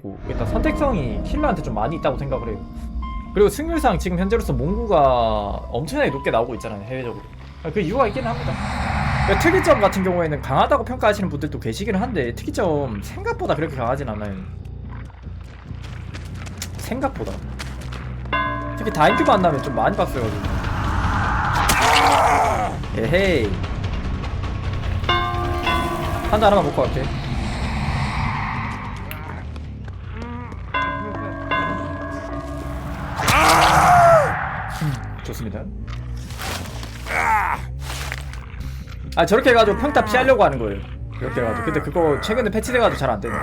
고 일단 선택성이 힐러한테 좀 많이 있다고 생각을 해요. 그리고 승률상 지금 현재로서 몽구가 엄청나게 높게 나오고 있잖아요 해외적으로. 그 이유가 있긴 합니다. 그러니까 특이점 같은 경우에는 강하다고 평가하시는 분들도 계시긴 한데 특이점 생각보다 그렇게 강하진 않아요. 생각보다. 특히 다인큐 만나면 좀 많이 빡세가지고. 에헤이. 한잔 하나만 먹고 갈게. 좋습니다. 아 저렇게 해가지고 평타 피하려고 하는 거예요. 이렇게 해가지고 근데 그거 최근에 패치돼가지고 잘 안 되네.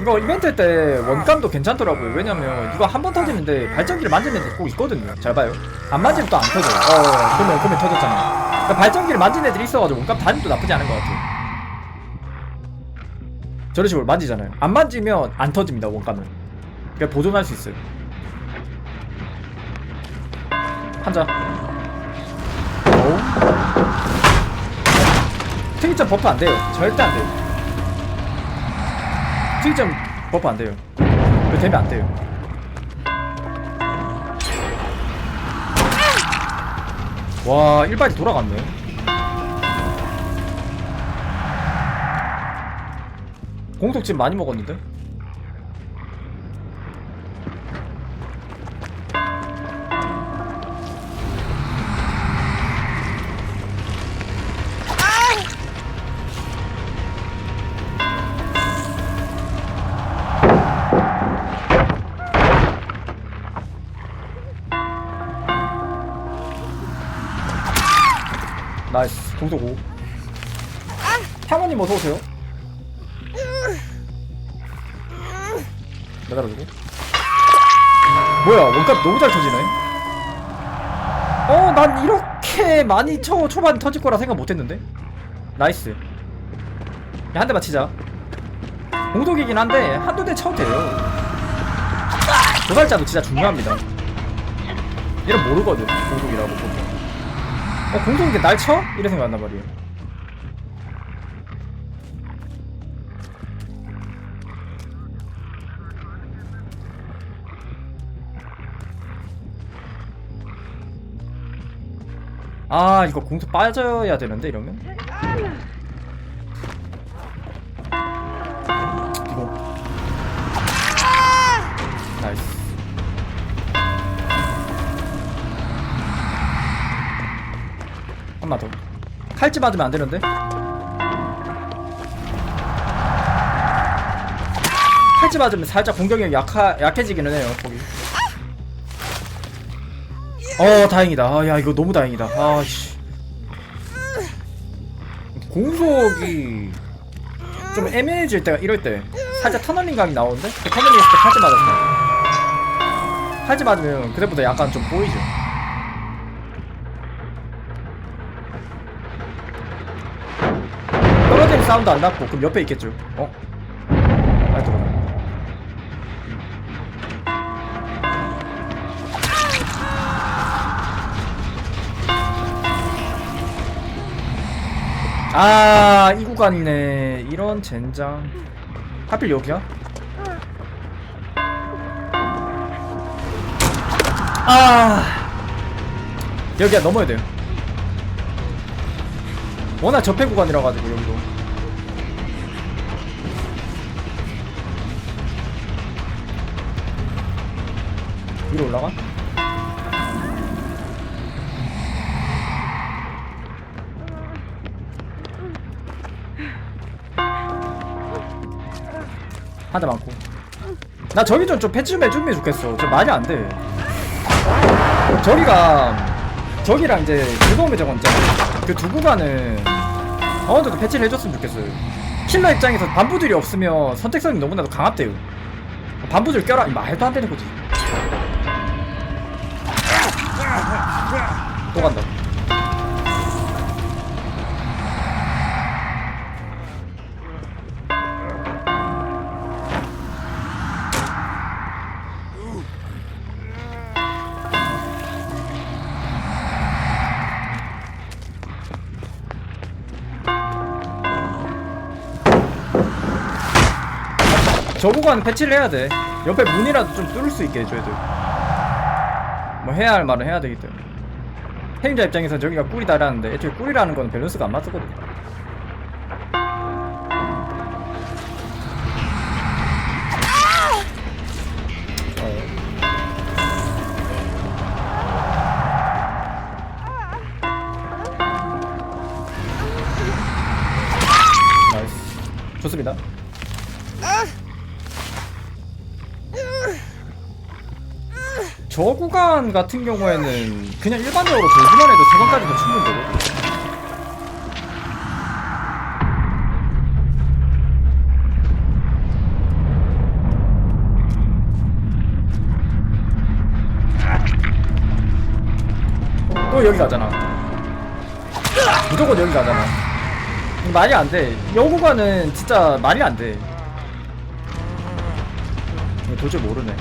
이거 이벤트 때 원감도 괜찮더라고요. 왜냐면 이거 한 번 터지는데 발전기를 만지는 애들 꼭 있거든요. 잘 봐요. 안 만지면 또 안 터져. 어 그러면 그러면 터졌잖아. 그러니까 발전기를 만지는 애들이 있어가지고 원감 단위도 나쁘지 않은 것 같아요. 저런 식으로 만지잖아요. 안 만지면 안 터집니다 원감은. 그러니까 보존할 수 있어요. 한자. 오. 특이점 버프 안 돼요. 절대 안 돼요. 특이점 버프 안 돼요. 이거 되면 안 돼요. 와, 일발이 돌아갔네. 공속 지금 많이 먹었는데? 공속 5 향원님 어서오세요. 매달아주고. 뭐야 원값 너무 잘 터지네. 어 난 이렇게 많이 초, 초반 터질 거라 생각 못했는데. 나이스. 야, 한 대만 치자. 공속이긴 한데 한두 대 쳐도 돼요. 도살자도 진짜 중요합니다. 얘는 모르거든 공속이라고 보면 어 공동인데 날 쳐? 이래 생각한단 말이에요 아 이거 공수 빠져야 되는데 이러면 칼집 맞으면 안 되는데? 칼집 맞으면 살짝 공격력이 약하, 약해지기는 해요, 거기. 어, 다행이다. 아, 야, 이거 너무 다행이다. 아, 씨. 공속이 좀 애매해질 때가 이럴 때 살짝 터널링 각이 나오는데 그 터널링 했을 때 칼집 맞았어. 칼집 맞으면 그때보다 약간 좀 보이죠. 사운드 안 났고 그럼 옆에 있겠죠? 어? 아이 들어 아이 구간이네. 이런 젠장. 하필 여기야? 아 여기야. 넘어야 돼요. 워낙 접해 구간이라 가지고 여기도 위로 올라가? 하나 많고. 나 저기 좀, 좀 패치 좀 해주면 좋겠어. 저 말이 안돼. 저기가 저기랑 이제 즐거움의 정원 있잖아. 그 두 구간은 어느 정도 패치를 해줬으면 좋겠어요. 킬러 입장에서 반부들이 없으면 선택성이 너무나도 강압돼요. 반부들 껴라. 이 말도 안 되는 거지 또 간다. 저 구간 패치를 해야 돼. 옆에 문이라도 좀 뚫을 수 있게 해줘야 돼. 뭐 해야 할 말은 해야 되기 때문에. 해임자 입장에서 저기가 꿀이다라는데 애초에 꿀이라는 건 밸런스가 안 맞거든요. 어. 좋습니다 저 구간 같은 경우에는 그냥 일반적으로 돌기만 해도 세 번까지도 충분히 되거든요. 또 여기 가잖아. 무조건 여기 가잖아. 말이 안 돼. 여 구간은 진짜 말이 안 돼. 도저히 모르네.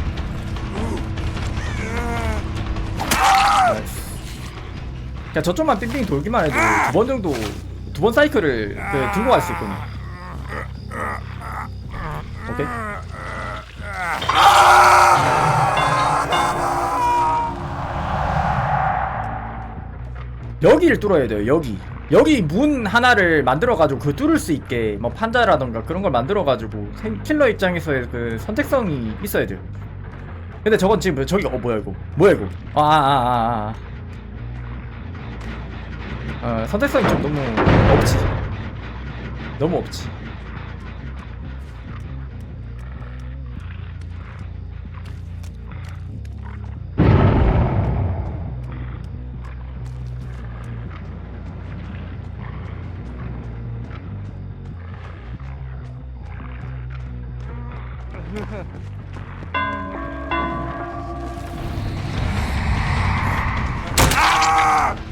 그냥 저쪽만 빙빙 돌기만 해도 두 번 정도 두 번 사이클을 그 들고 갈 수 있거든요. 오케이. 여기를 뚫어야 돼요 여기. 여기 문 하나를 만들어 가지고 그 뚫을 수 있게 뭐 판자라던가 그런 걸 만들어 가지고 킬러 입장에서의 그 선택성이 있어야 돼요 근데 저건 지금 저기 어 뭐야 이거? 뭐야 이거? 아아아아 아, 아, 아. 어, 선택성이 좀 너무 없지. 너무 없지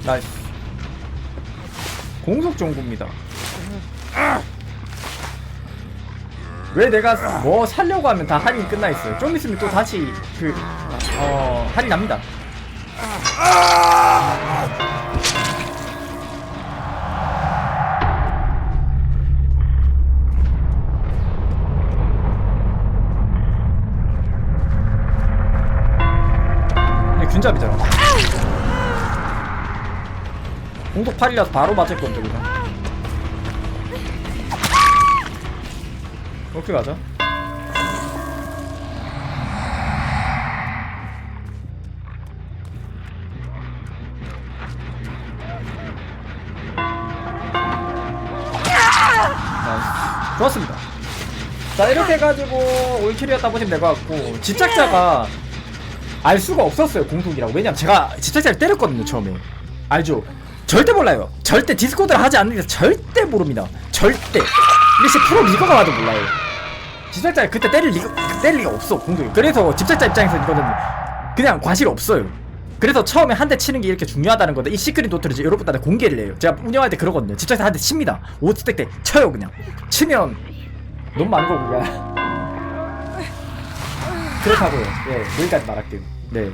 나이스. 공속 정구입니다. 왜 내가 뭐 살려고 하면 다 할인이 끝나 있어요? 좀 있으면 또 다시 그 어, 할인 납니다. 이게 균잡이잖아 공속 8이라서 바로 맞을 건데 그냥. 오케이 가자. 좋았습니다. 자 이렇게 해가지고 올킬이었다 보시면 될 것 같고 집착자가 알 수가 없었어요 공속이라고. 왜냐면 제가 집착자를 때렸거든요 처음에. 알죠 절대 몰라요. 절대 디스코드를 하지 않는 게 절대 모릅니다. 절대. 리시 프로 리거가 와도 몰라요. 집착자 그때 때릴 리가 때릴 리가 없어 공속이. 그래서 집착자 입장에서 이거는 그냥 과실 없어요. 그래서 처음에 한 대 치는 게 이렇게 중요하다는 건데 이 시크릿 노트를 이제 여러분들한테 공개를 해요. 제가 운영할 때 그러거든요. 집착자 한 대 칩니다. 5스택 때 쳐요 그냥. 치면 너무 많은 거고 그냥 그렇다고요. 예 여기까지 말할게요. 네.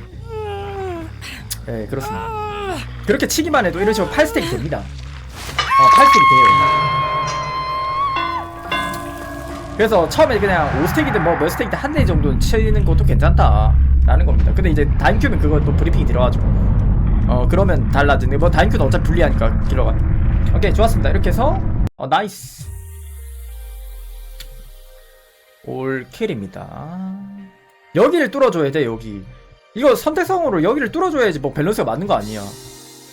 네, 그렇습니다. 그렇게 치기만 해도 이런 식으로 8스택이 됩니다. 어, 8스택이 돼요. 그래서 처음에 그냥 5스택이든 뭐 몇 스택이든 한 대 정도는 치는 것도 괜찮다. 라는 겁니다. 근데 이제 다인큐는 그거 또 브리핑이 들어가지고. 어, 그러면 달라지네. 뭐 다인큐는 어차피 불리하니까, 킬러가. 오케이, 좋았습니다. 이렇게 해서, 어, 나이스. 올킬입니다. 여기를 뚫어줘야 돼, 여기. 이거 선택성으로 여기를 뚫어줘야지 뭐 밸런스가 맞는 거 아니야.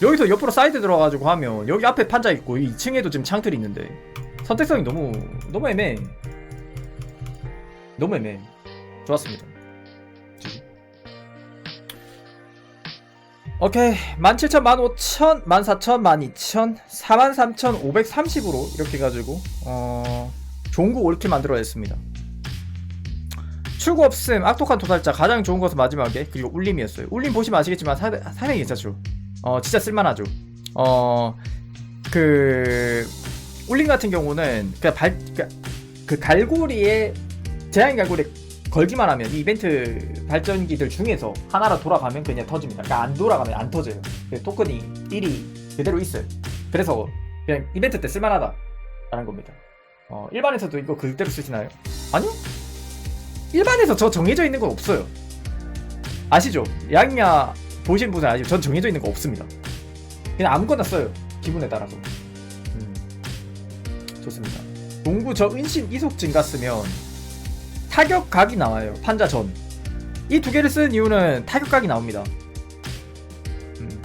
여기서 옆으로 사이드 들어가가지고 하면 여기 앞에 판자 있고 이 2층에도 지금 창틀이 있는데 선택성이 너무 너무 애매해. 너무 애매해. 좋았습니다. 오케이 17,000, 15,000, 14,000, 12,000, 43,530으로 이렇게 해가지고 어 종구 올킬 만들어냈습니다. 출구 없음, 악독한 도살자, 가장 좋은 것은 마지막에 그리고 울림이었어요. 울림 보시면 아시겠지만 사, 상당히 괜찮죠. 어 진짜 쓸만하죠. 어 그 울림 같은 경우는 그냥 발, 그, 그 갈고리에 제한 갈고리 걸기만 하면 이 이벤트 발전기들 중에서 하나로 돌아가면 그냥 터집니다. 그러니까 안 돌아가면 안 터져요. 그 토큰이 1이 그대로 있어요. 그래서 그냥 이벤트 때 쓸만하다라는 겁니다. 어 일반에서도 이거 그대로 쓰시나요? 아니요? 일반에서 저 정해져 있는 건 없어요. 아시죠? 양야 보신 분은 아시죠? 전 정해져 있는 거 없습니다. 그냥 아무거나 써요. 기분에 따라서. 음. 좋습니다. 농구 저 은신 이속 증가 쓰면 타격각이 나와요. 판자 전. 이 두 개를 쓰는 이유는 타격각이 나옵니다. 음.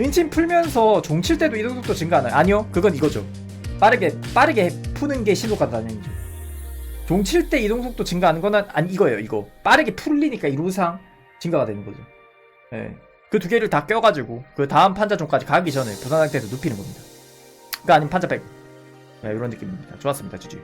은신 풀면서 종칠 때도 이동 속도 증가하나요? 아니요. 그건 이거죠. 빠르게 빠르게 푸는 게 신속하다는 얘기죠. 종칠 때 이동 속도 증가하는 거는 아니 이거예요. 이거 빠르게 풀리니까 이루상 증가가 되는 거죠. 예. 그 두 개를 다 껴가지고 그 다음 판자 종까지 가기 전에 부산 상태에서 눕히는 겁니다. 그러니까 아니면 판자 빼고 네, 이런 느낌입니다. 좋았습니다, 주지.